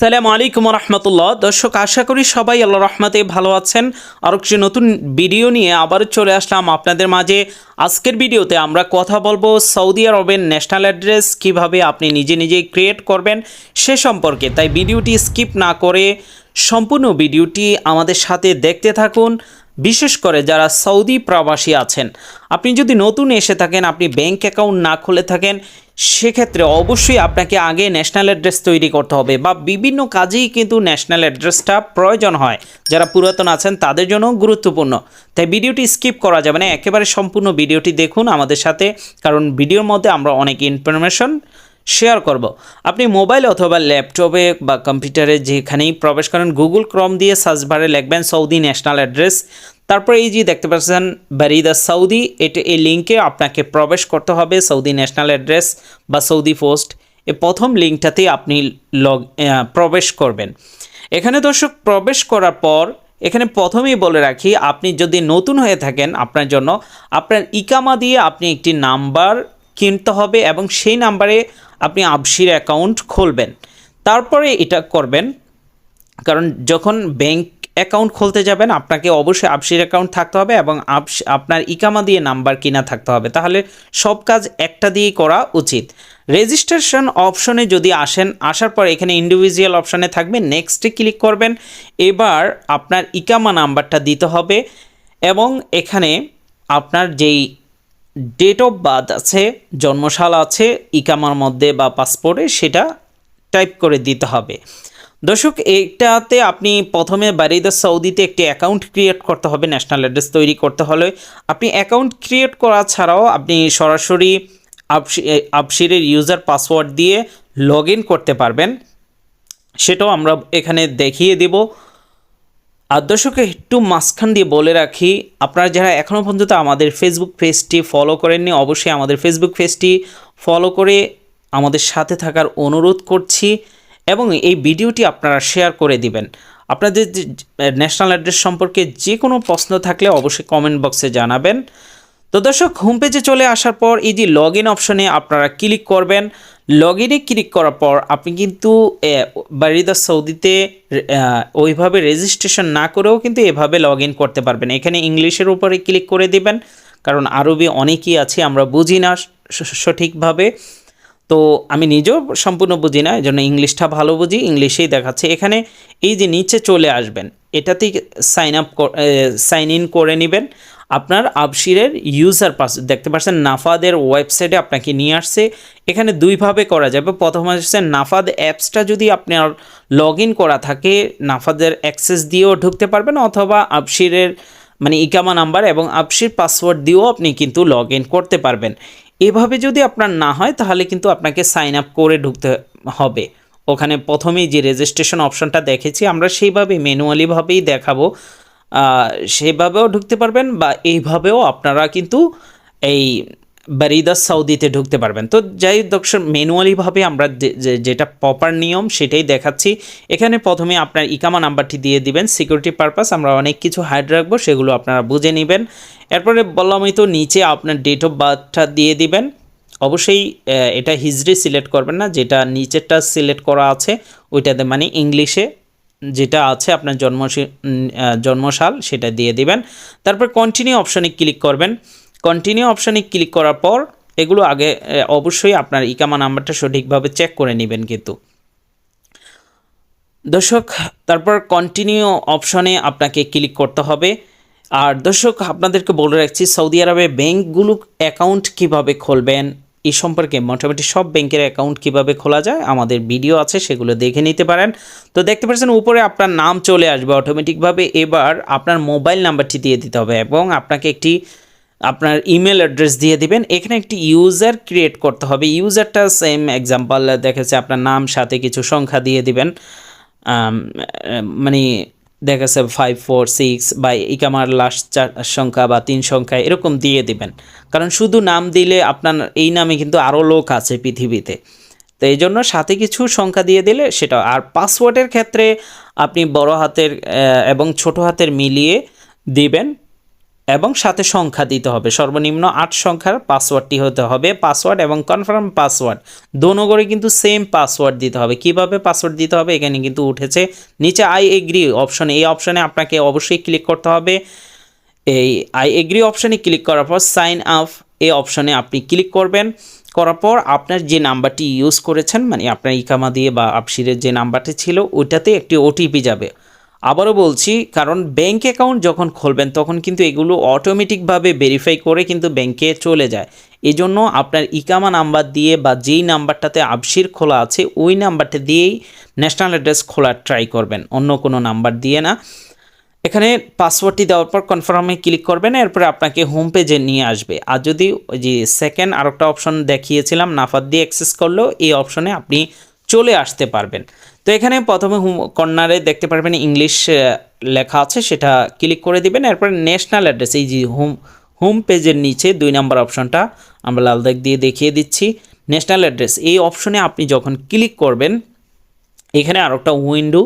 আসসালামু আলাইকুম রহমতুল্লাহ দর্শক, আশা করি সবাই আল্লাহ রহমতে ভালো আছেন। আর একটি নতুন ভিডিও নিয়ে আবার চলে আসলাম আপনাদের মাঝে। আজকের ভিডিওতে আমরা কথা বলব সৌদি আরবের ন্যাশনাল অ্যাড্রেস কীভাবে আপনি নিজে নিজেই ক্রিয়েট করবেন সে সম্পর্কে। তাই ভিডিওটি স্কিপ না করে সম্পূর্ণ ভিডিওটি আমাদের সাথে দেখতে থাকুন। বিশেষ করে যারা সৌদি প্রবাসী আছেন। আপনি যদি নতুন এসে থাকেন, আপনি ব্যাংক অ্যাকাউন্ট না খুলে থাকেন, সেক্ষেত্রে অবশ্যই আপনাকে আগে ন্যাশনাল অ্যাড্রেস তৈরি করতে হবে বা বিভিন্ন কাজেই কিন্তু ন্যাশনাল অ্যাড্রেসটা প্রয়োজন হয়। যারা পুরাতন আছেন, তাদের জন্য গুরুত্বপূর্ণ। তাই ভিডিওটি স্কিপ করা যাবে না, একেবারে সম্পূর্ণ ভিডিওটি দেখুন আমাদের সাথে, কারণ ভিডিওর মধ্যে আমরা অনেক ইনফরমেশন শেয়ার করব। আপনি মোবাইল অথবা ল্যাপটপে বা কম্পিউটারে যেখানেই প্রবেশ করেন গুগল ক্রম দিয়ে সার্চ বারে লিখবেন সৌদি ন্যাশনাল অ্যাড্রেস তারপরে এই যে দেখতে পাচ্ছেন বারিদা সৌদি এটা এই লিঙ্কে আপনাকে প্রবেশ করতে হবে সৌদি ন্যাশনাল অ্যাড্রেস বা সৌদি পোস্ট এ প্রথম লিঙ্কটাতে আপনি লগ প্রবেশ করবেন। এখানে দর্শক, প্রবেশ করার পর এখানে প্রথমেই বলে রাখি, আপনি যদি নতুন হয়ে থাকেন আপনার জন্য, আপনার ইকামা দিয়ে আপনি একটি নাম্বার কিনতে হবে এবং সেই নাম্বারে আপনি আবসির অ্যাকাউন্ট খুলবেন। তারপরে এটা করবেন, কারণ যখন ব্যাংক অ্যাকাউন্ট খুলতে যাবেন, আপনাকে অবশ্যই আবসির অ্যাকাউন্ট থাকতে হবে এবং আবস- আপনার ইকামা দিয়ে নাম্বার কিনা থাকতে হবে। তাহলে সব কাজ একটা দিয়েই করা উচিত। রেজিস্ট্রেশন অপশনে যদি আসেন, আসার পর এখানে ইন্ডিভিজুয়াল অপশনে থাকবে নেক্সটে ক্লিক করবেন। এবার আপনার ইকামা নাম্বারটা দিতে হবে এবং এখানে আপনার যেই ডেট অফ বার্থ আছে, জন্মসাল আছে, ইকামার মধ্যে বা পাসপোর্টে সেটা টাইপ করে দিতে হবে। দর্শক, এইটাতে আপনি প্রথমে বারিদা সৌদিতে একটি অ্যাকাউন্ট ক্রিয়েট করতে হবে ন্যাশনাল অ্যাড্রেস তৈরি করতে হলে। আপনি অ্যাকাউন্ট ক্রিয়েট করা ছাড়াও আপনি সরাসরি আপসি আপসিরের ইউজার পাসওয়ার্ড দিয়ে লগ করতে পারবেন। সেটাও আমরা এখানে দেখিয়ে দেব। আর দর্শক একটু মাঝখান দিয়ে বলে রাখি, আপনারা যারা এখনও পর্যন্ত আমাদের ফেসবুক পেজটি ফলো করেননি, অবশ্যই আমাদের ফেসবুক পেজটি ফলো করে আমাদের সাথে থাকার অনুরোধ করছি এবং এই ভিডিওটি আপনারা শেয়ার করে দিবেন। আপনাদের ন্যাশনাল অ্যাড্রেস সম্পর্কে যে কোনো প্রশ্ন থাকলে অবশ্যই কমেন্ট বক্সে জানাবেন। তো দর্শক হোম পেজে চলে আসার পর এই যে লগ ইন অপশনে আপনারা ক্লিক করবেন। লগ ইনে ক্লিক করার পর আপনি কিন্তু বারিদা সৌদিতে ওইভাবে রেজিস্ট্রেশন না করেও কিন্তু এভাবে লগ ইন করতে পারবেন। এখানে ইংলিশের উপরে ক্লিক করে দিবেন, কারণ আরবি অনেকই আছে, আমরা বুঝি না সঠিকভাবে। তো আমি নিজেও সম্পূর্ণ বুঝি না এই জন্য ইংলিশটা ভালো বুঝি, ইংলিশেই দেখাচ্ছে। এখানে এই যে নিচে চলে আসবেন, এটাতেই সাইন আপ সাইন ইন করে নেবেন। আপনার আবশিরের ইউজার পাস দেখতে পাচ্ছেন নাফাদের ওয়েবসাইটে আপনাকে নিয়ে আসছে। এখানে দুইভাবে করা যাবে। প্রথম হচ্ছে নাফাদ অ্যাপসটা যদি আপনার লগ করা থাকে, নাফাদের অ্যাক্সেস দিয়েও ঢুকতে পারবেন, অথবা আবশিরের মানে ইকামা নাম্বার এবং আপসির পাসওয়ার্ড দিয়েও আপনি কিন্তু লগ করতে পারবেন। এভাবে যদি আপনার না হয়, তাহলে কিন্তু আপনাকে সাইন আপ করে ঢুকতে হবে। ওখানে প্রথমেই যে রেজিস্ট্রেশন অপশনটা দেখেছি, আমরা সেইভাবে ম্যানুয়ালিভাবেই দেখাবো। সেভাবেও ঢুকতে পারবেন বা এইভাবেও আপনারা কিন্তু এই বারিদা সৌদিতে ঢুকতে পারবেন। তো যাই দর্শক ম্যানুয়ালিভাবে আমরা যেটা প্রপার নিয়ম সেটাই দেখাচ্ছি। এখানে প্রথমে আপনার ইকামা নাম্বারটি দিয়ে দিবেন। সিকিউরিটি পারপাস আমরা অনেক কিছু হাইড রাখব, সেগুলো আপনারা বুঝে নেবেন। এরপরে বললামই তো, নিচে আপনার ডেট অফ বার্থটা দিয়ে দিবেন। অবশ্যই এটা হিজড়ি সিলেক্ট করবেন না, যেটা নিচেরটা সিলেক্ট করা আছে, ওইটাতে মানে ইংলিশে যেটা আছে আপনার জন্ম জন্মসাল, সেটা দিয়ে দিবেন। তারপর কন্টিনিউ অপশানে ক্লিক করবেন। কন্টিনিউ অপশানে ক্লিক করার পর এগুলো আগে অবশ্যই আপনার ইকামা নাম্বারটা সঠিকভাবে চেক করে নেবেন কিন্তু। দর্শক, তারপর কন্টিনিউ অপশনে আপনাকে ক্লিক করতে হবে। আর দর্শক, আপনাদেরকে বলে রাখছি, সৌদি আরবে ব্যাংকগুলো অ্যাকাউন্ট কীভাবে খুলবেন? এই সম্পর্কে মোটামুটি সব ব্যাংকের অ্যাকাউন্ট কীভাবে খোলা যায়, আমাদের ভিডিও আছে, সেগুলো দেখে নিতে পারেন। তো দেখতে পাচ্ছেন, উপরে আপনার নাম চলে আসবে অটোমেটিকভাবে এবার আপনার মোবাইল নাম্বারটি দিয়ে দিতে হবে এবং আপনাকে একটি আপনার ইমেল অ্যাড্রেস দিয়ে দিবেন। এখানে একটি ইউজার ক্রিয়েট করতে হবে। ইউজারটা সেম এক্সাম্পল দেখাচ্ছে আপনার নাম, সাথে কিছু সংখ্যা দিয়ে দিবেন। মানে দেখা যাচ্ছে ফাইভ ফোর সিক্স বা ইকামার লাস্ট চার সংখ্যা বা তিন সংখ্যা এরকম দিয়ে দিবেন। কারণ শুধু নাম দিলে আপনার এই নামে কিন্তু আরও লোক আছে পৃথিবীতে। তো এই জন্য সাথে কিছু সংখ্যা দিয়ে দিলে সেটা, আর পাসওয়ার্ডের ক্ষেত্রে আপনি বড় হাতের এবং ছোট হাতের মিলিয়ে দিবেন। এবং সাথে সংখ্যা দিতে হবে। সর্বনিম্ন আট সংখ্যার পাসওয়ার্ডটি হতে হবে। পাসওয়ার্ড এবং কনফার্ম পাসওয়ার্ড। দোনো করে কিন্তু সেম পাসওয়ার্ড দিতে হবে। কীভাবে পাসওয়ার্ড দিতে হবে? এখানে কিন্তু উঠেছে নিচে আই এগ্রি অপশনে এই অপশনে আপনাকে অবশ্যই ক্লিক করতে হবে। এই আই এগ্রি অপশানে ক্লিক করার পর সাইন আপ এই অপশানে আপনি ক্লিক করবেন। করার পর আপনার যে নাম্বারটি ইউজ করেছেন মানে আপনার ইকামা দিয়ে বা আপসিরের যে নাম্বারটি ছিল, ওইটাতে একটি ওটিপি যাবে। আবারও বলছি, কারণ ব্যাঙ্ক অ্যাকাউন্ট যখন খুলবেন, তখন কিন্তু এগুলো অটোমেটিকভাবে ভেরিফাই করে কিন্তু ব্যাংকে চলে যায়। এই জন্য আপনার ইকামা নাম্বার দিয়ে বা যেই নাম্বারটাতে আবসির খোলা আছে, ওই নাম্বারটা দিয়েই ন্যাশনাল অ্যাড্রেস খোলার ট্রাই করবেন, অন্য কোনো নাম্বার দিয়ে না। এখানে পাসওয়ার্ডটি দেওয়ার পর কনফার্মে ক্লিক করবেন, এরপরে আপনাকে হোম পেজে নিয়ে আসবে। আর যদি ওই যে সেকেন্ড আরেকটা অপশন দেখিয়েছিলাম, নাফাত দিয়ে অ্যাক্সেস করলেও এই অপশনে আপনি চলে আসতে পারবেন। তো এখানে প্রথমে হোম, কর্নারে দেখতে পারবেন ইংলিশ লেখা আছে, সেটা ক্লিক করে দিবেন। এরপরে ন্যাশনাল অ্যাড্রেস এই যে হোম হোম পেজের নিচে দুই নম্বর অপশনটা আমরা লাল দাগ দিয়ে দেখিয়ে দিচ্ছি। ন্যাশনাল অ্যাড্রেস এই অপশনে আপনি যখন ক্লিক করবেন, এখানে আর একটা উইন্ডো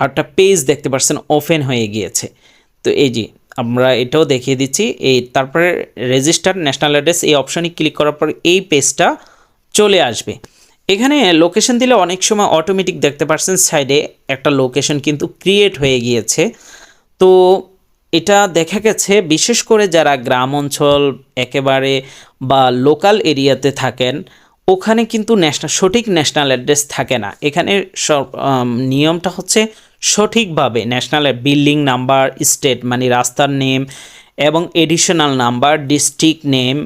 আর একটা পেজ দেখতে পাচ্ছেন ওপেন হয়ে গিয়েছে। তো এই যে আমরা এটাও দেখিয়ে দিচ্ছি, এই তারপরে রেজিস্টার ন্যাশনাল অ্যাড্রেস এই অপশানে ক্লিক করার পর এই পেজটা চলে আসবে। এখানে লোকেশন দিলে অনেক সময় অটোমেটিক দেখতে পাচ্ছেন সাইডে একটা লোকেশন কিন্তু ক্রিয়েট হয়ে গিয়েছে। তো এটা দেখা গেছে, বিশেষ করে যারা গ্রাম অঞ্চল একেবারে বা লোকাল এরিয়াতে থাকেন, ওখানে কিন্তু ন্যাশনাল সঠিক ন্যাশনাল অ্যাড্রেস থাকে না। এখানে নিয়মটা হচ্ছে সঠিকভাবে ন্যাশনাল বিল্ডিং নাম্বার স্টেট মানে রাস্তার নেম এবং additional number district name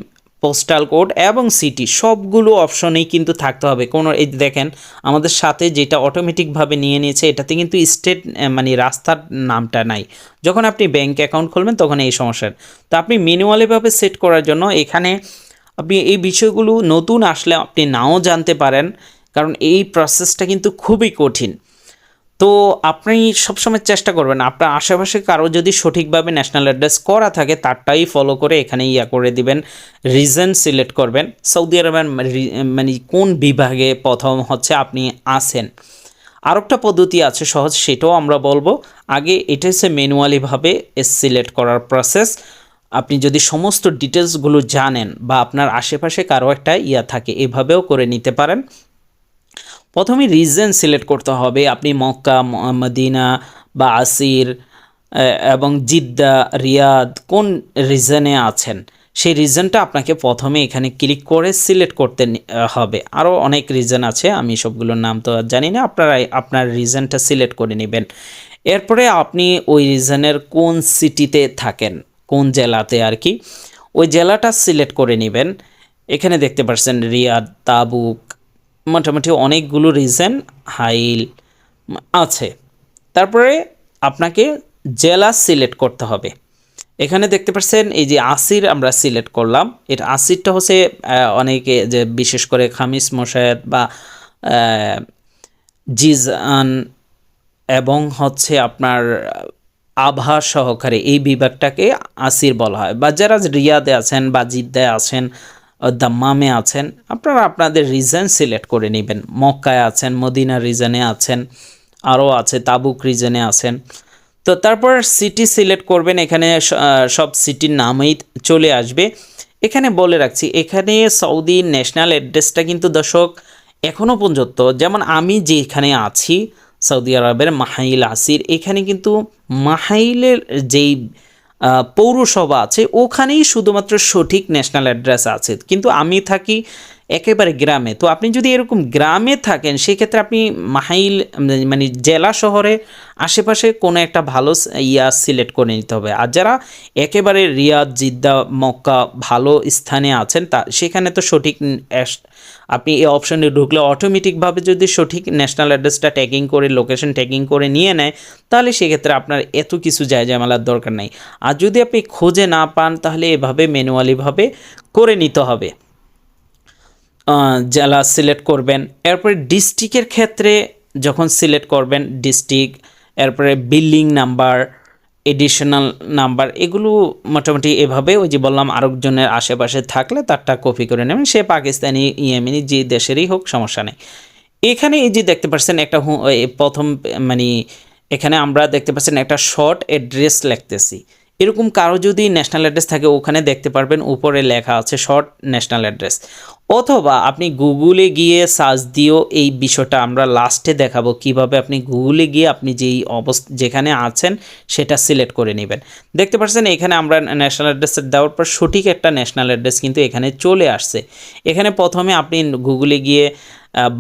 postal code এবং সিটি সবগুলো অপশনেই কিন্তু থাকতে হবে। কোনো, এই দেখেন, আমাদের সাথে যেটা অটোমেটিকভাবে নিয়ে নিয়েছে, এটাতে কিন্তু স্টেট মানে রাস্তার নামটা নাই। যখন আপনি ব্যাংক অ্যাকাউন্ট খুলবেন, তখন এই সমস্যার। তো আপনি ম্যানুয়ালিভাবে সেট করার জন্য এখানে আপনি এই বিষয়গুলো নতুন আসলে আপনি নাও জানতে পারেন, কারণ এই প্রসেসটা কিন্তু খুবই কঠিন। তো আপনি সবসময় চেষ্টা করবেন, আপনার আশেপাশে কারও যদি সঠিকভাবে ন্যাশনাল অ্যাড্রেস করা থাকে, তারটাই ফলো করে এখানে ইয়া করে দিবেন রিজন সিলেক্ট করবেন। সৌদি আরবের মানে কোন বিভাগে প্রথম হচ্ছে আপনি আসেন আরেকটা পদ্ধতি আছে, সহজ সেটাও আমরা বলব। আগে এটা হচ্ছে ম্যানুয়ালিভাবে সিলেক্ট করার প্রসেস আপনি যদি সমস্ত ডিটেলসগুলো জানেন বা আপনার আশেপাশে কারও একটা ইয়া থাকে, এভাবেও করে নিতে পারেন। প্রথমে রিজন সিলেক্ট করতে হবে। আপনি মক্কা, মদিনা বা আসির এবং জিদ্দা, রিয়াদ কোন রিজনে আছেন? সেই রিজনটা আপনাকে প্রথমে এখানে ক্লিক করে সিলেক্ট করতে হবে। আরও অনেক রিজন আছে, আমি সবগুলোর নাম তো জানি না, আপনারা আপনার রিজনটা সিলেক্ট করে নেবেন। এরপরে আপনি ওই রিজনের কোন সিটিতে থাকেন, কোন জেলাতে আর কি, ওই জেলাটা সিলেক্ট করে নেবেন। এখানে দেখতে পাচ্ছেন রিয়াদ, তাবুক মোটামুটি অনেকগুলো রিজন হাইল আছে। তারপরে আপনাকে জেলা সিলেক্ট করতে হবে। এখানে দেখতে পাচ্ছেন এই যে আসির আমরা সিলেক্ট করলাম। এটা আসিরটা হচ্ছে অনেকে যে বিশেষ করে খামিস মশায়েদ বা জিজান এবং হচ্ছে আপনার আভা সহকারে এই বিভাগটাকে আসির বলা হয়। বা যারা রিয়াদে আছেন বা জিদ্দায় আছেন দাম্মামে আছেন। আপনারা আপনাদের রিজন সিলেক্ট করে নেবেন। মক্কায় আছেন মদিনা রিজনে আছেন, আরও আছে, তাবুক রিজনে আছেন। তো তারপর সিটি সিলেক্ট করবেন, এখানে সব সিটির নামই চলে আসবে। এখানে বলে রাখছি, এখানে সৌদি ন্যাশনাল অ্যাড্রেসটা কিন্তু দর্শক এখনও পর্যন্ত, যেমন আমি যেখানে আছি, সৌদি আরবের মাহাইল আসির, এখানে কিন্তু মাহাইলের যেই পৌরসভা আছে, ওখানেই শুধুমাত্র সঠিক ন্যাশনাল অ্যাড্রেস আছে। কিন্তু আমি থাকি একেবারে গ্রামে। তো আপনি যদি এরকম গ্রামে থাকেন, সেক্ষেত্রে আপনি মাহাইল মানে জেলা শহরে আশেপাশে কোনো একটা ভালো ইয়া সিলেক্ট করে নিতে হবে। আর যারা একেবারে রিয়াদ, জিদ্দা, মক্কা ভালো স্থানে আছেন, তা, সেখানে তো সঠিক আপনি এই অপশনে ঢুকলে অটোমেটিকভাবে যদি সঠিক ন্যাশনাল অ্যাড্রেসটা ট্যাগিং করে লোকেশন ট্যাগিং করে নিয়ে নেয়, তাহলে সেক্ষেত্রে আপনার এত কিছু যায় জামালার দরকার নাই। আর যদি আপনি খুঁজে না পান, তাহলে এভাবে ম্যানুয়ালিভাবে করে নিতে হবে। জেলা সিলেক্ট করবেন, এরপরে ডিস্ট্রিক্টের ক্ষেত্রে যখন সিলেক্ট করবেন ডিস্ট্রিক্ট এরপরে বিল্ডিং নাম্বার এডিশনাল নাম্বার এগুলো মোটামুটি এভাবে ওই যে বললাম আরেকজনের আশেপাশে থাকলে তারটা কপি করে নেবেন। সে পাকিস্তানি, ইয়েমেনি, যে দেশেরই হোক, সমস্যা নেই। এখানে এই যে দেখতে পাচ্ছেন একটা প্রথম মানে এখানে আমরা দেখতে পাচ্ছেন একটা শর্ট অ্যাড্রেস লিখতেছি। এরকম কারও যদি ন্যাশনাল অ্যাড্রেস থাকে, ওখানে দেখতে পারবেন, উপরে লেখা আছে শর্ট ন্যাশনাল অ্যাড্রেস অথবা আপনি গুগলে গিয়ে সার্চ দিয়েও এই বিষয়টা আমরা লাস্টে দেখাবো কীভাবে আপনি গুগলে গিয়ে আপনি যেই অবস্থা যেখানে আছেন সেটা সিলেক্ট করে নেবেন। দেখতে পাচ্ছেন এখানে আমরা ন্যাশনাল অ্যাড্রেস দেওয়ার পর সঠিক একটা ন্যাশনাল অ্যাড্রেস কিন্তু এখানে চলে আসছে। এখানে প্রথমে আপনি গুগলে গিয়ে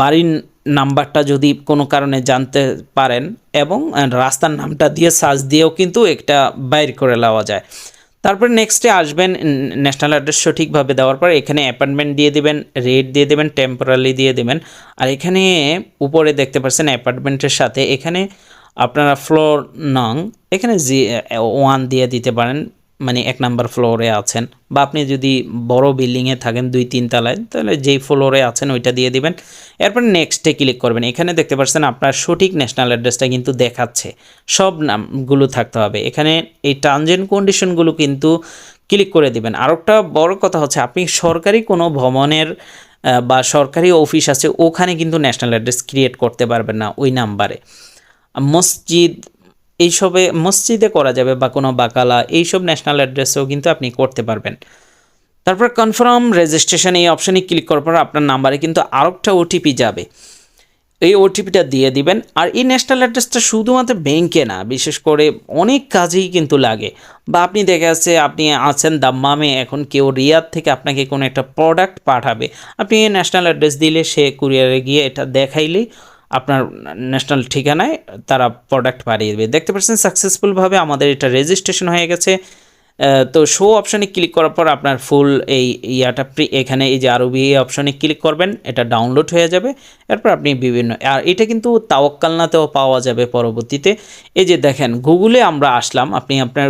বাড়ির নাম্বারটা যদি কোনো কারণে জানতে পারেন এবং রাস্তার নামটা দিয়ে সার্চ দিয়েও কিন্তু একটা বাইর করে নেওয়া যায়। তারপর নেক্সটে আসবেন ন্যাশনাল অ্যাড্রেস সঠিকভাবে দেওয়ার পর এখানে অ্যাপার্টমেন্ট দিয়ে দেবেন রেট দিয়ে দেবেন টেম্পোরারি দিয়ে দেবেন। আর এখানে উপরে দেখতে পাচ্ছেন অ্যাপার্টমেন্টের সাথে এখানে আপনারা ফ্লোর নং, এখানে জি ওয়ান দিয়ে দিতে পারেন। মানে এক নাম্বার ফ্লোরে আছেন বা আপনি যদি বড় বিল্ডিংয়ে থাকেন দুই, তিন তলায়, তাহলে যেই ফ্লোরে আছেন ওইটা দিয়ে দিবেন। এরপর নেক্সটে ক্লিক করবেন। এখানে দেখতে পাচ্ছেন আপনার সঠিক ন্যাশনাল অ্যাড্রেসটা কিন্তু দেখাচ্ছে। সব নামগুলো থাকতে হবে। এখানে এই টার্মস অ্যান্ড কন্ডিশনগুলো কিন্তু ক্লিক করে দিবেন। আর একটা বড় কথা হচ্ছে, আপনি সরকারি কোনো ভ্রমণের বা সরকারি অফিস আছে, ওখানে কিন্তু ন্যাশনাল অ্যাড্রেস ক্রিয়েট করতে পারবেন না ওই নাম্বারে মসজিদ এইসবে মসজিদে করা যাবে বা কোনো বাকালা, এইসব ন্যাশনাল অ্যাড্রেসেও কিন্তু আপনি করতে পারবেন। তারপর কনফার্ম রেজিস্ট্রেশন এই অপশানে ক্লিক করার পর আপনার নাম্বারে কিন্তু আরেকটা ওটিপি যাবে। এই ওটিপিটা দিয়ে দিবেন। আর এই ন্যাশনাল অ্যাড্রেসটা শুধুমাত্র ব্যাংকে না, বিশেষ করে অনেক কাজেই কিন্তু লাগে। বা আপনি দেখা যাচ্ছে আপনি আছেন দাম্মামে, এখন কেউ রিয়াদ থেকে আপনাকে কোনো একটা প্রোডাক্ট পাঠাবে। আপনি এই ন্যাশনাল অ্যাড্রেস দিলে সে কুরিয়ারে গিয়ে এটা দেখাইলেই আপনার ন্যাশনাল ঠিকানায় তারা প্রোডাক্ট পাঠিয়ে দেবে। দেখতে পাচ্ছেন সাকসেসফুলভাবে আমাদের এটা রেজিস্ট্রেশন হয়ে গেছে। তো শো অপশানে ক্লিক করার পর আপনার ফুল এই ইয়াটা এখানে এই যে আরবি অপশানে ক্লিক করবেন, এটা ডাউনলোড হয়ে যাবে। এরপর আপনি বিভিন্ন, আর এটা কিন্তু তাওয়াক্কালনাতেও পাওয়া যাবে পরবর্তীতে। এই যে দেখেন গুগলে আমরা আসলাম, আপনি আপনার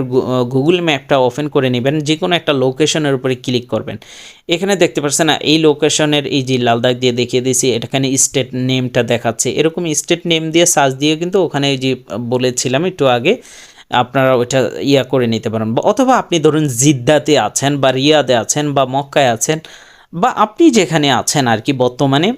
গুগল ম্যাপটা ওপেন করে নেবেন যে কোনো একটা লোকেশনের উপরে ক্লিক করবেন। এখানে দেখতে পাচ্ছেন না, এই লোকেশনের এই যে লাল দাগ দিয়ে দেখিয়ে দিয়েছি, এটাখানে স্টেট নেমটা দেখাচ্ছে। এরকম স্টেট নেম দিয়ে সার্চ দিয়ে কিন্তু ওখানে যে বলেছিলাম একটু আগে আপনারা ওইটা ইয়া করে নিতে পারেন। বা অথবা আপনি ধরুন জিদ্দাতে আছেন বা রিয়াদে আছেন বা মক্কায় আছেন বা আপনি যেখানে আছেন আর কি বর্তমানে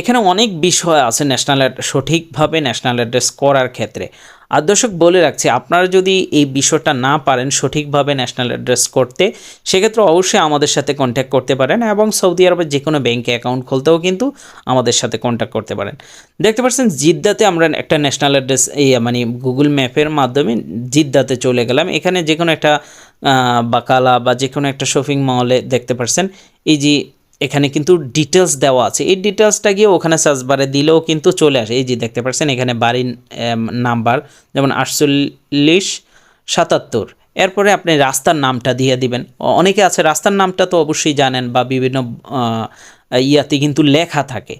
এখানে অনেক বিষয় আছে ন্যাশনাল সঠিকভাবে ন্যাশনাল অ্যাড্রেস করার ক্ষেত্রে। আর দর্শক, বলে রাখছি, আপনারা যদি এই বিষয়টা না পারেন সঠিকভাবে ন্যাশনাল অ্যাড্রেস করতে, সেক্ষেত্রে অবশ্যই আমাদের সাথে কন্ট্যাক্ট করতে পারেন এবং সৌদি আরবের যে কোনো ব্যাঙ্কে অ্যাকাউন্ট খুলতেও কিন্তু আমাদের সাথে কন্ট্যাক্ট করতে পারেন। দেখতে পাচ্ছেন, জিদ্দাতে আমরা একটা ন্যাশনাল অ্যাড্রেস এই মানে গুগল ম্যাপের মাধ্যমে জিদ্দাতে চলে গেলাম। এখানে যে কোনো একটা বাকালা বা যে কোনো একটা শপিং মলে দেখতে পাচ্ছেন, এই যে এখানে কিন্তু ডিটেলস দেওয়া আছে। এই ডিটেলসটা গিয়ে ওখানে সার্চ বারে দিলেও কিন্তু চলে আসে। এই যে দেখতে পাচ্ছেন, এখানে বাড়ির নাম্বার যেমন আটচল্লিশ, সাতাত্তর। এরপরে আপনি রাস্তার নামটা দিয়ে দিবেন। অনেকে আছে, রাস্তার নামটা তো অবশ্যই জানেন বা বিভিন্ন ইয়াতে কিন্তু লেখা থাকে।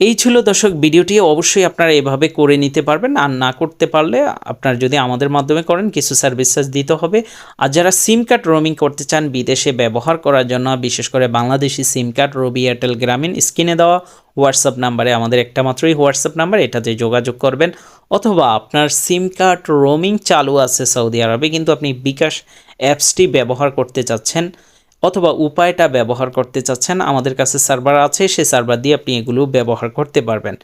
এই ছিল দর্শক ভিডিওটি। অবশ্যই আপনারা এভাবে করে নিতে পারবেন। আর না করতে পারলে আপনার যদি আমাদের মাধ্যমে করেন, কিছু সার্ভিসেস দিতে হবে। আর যারা সিম কার্ড রোমিং করতে চান বিদেশে ব্যবহার করার জন্য, বিশেষ করে বাংলাদেশি সিম কার্ড রবি এয়ারটেল গ্রামীণ স্ক্রিনে দেওয়া হোয়াটসঅ্যাপ নাম্বারে আমাদের একটা মাত্রই হোয়াটসঅ্যাপ নাম্বার এটাতে যোগাযোগ করবেন। অথবা আপনার সিম কার্ড রোমিং চালু আছে সৌদি আরবে কিন্তু আপনি বিকাশ অ্যাপসটি ব্যবহার করতে চাচ্ছেন। অথবা উপায়টা ব্যবহার করতে চাচ্ছেন, আমাদের কাছে সার্ভার আছে সেই সার্ভার দিয়ে আপনি এগুলো ব্যবহার করতে পারবেন।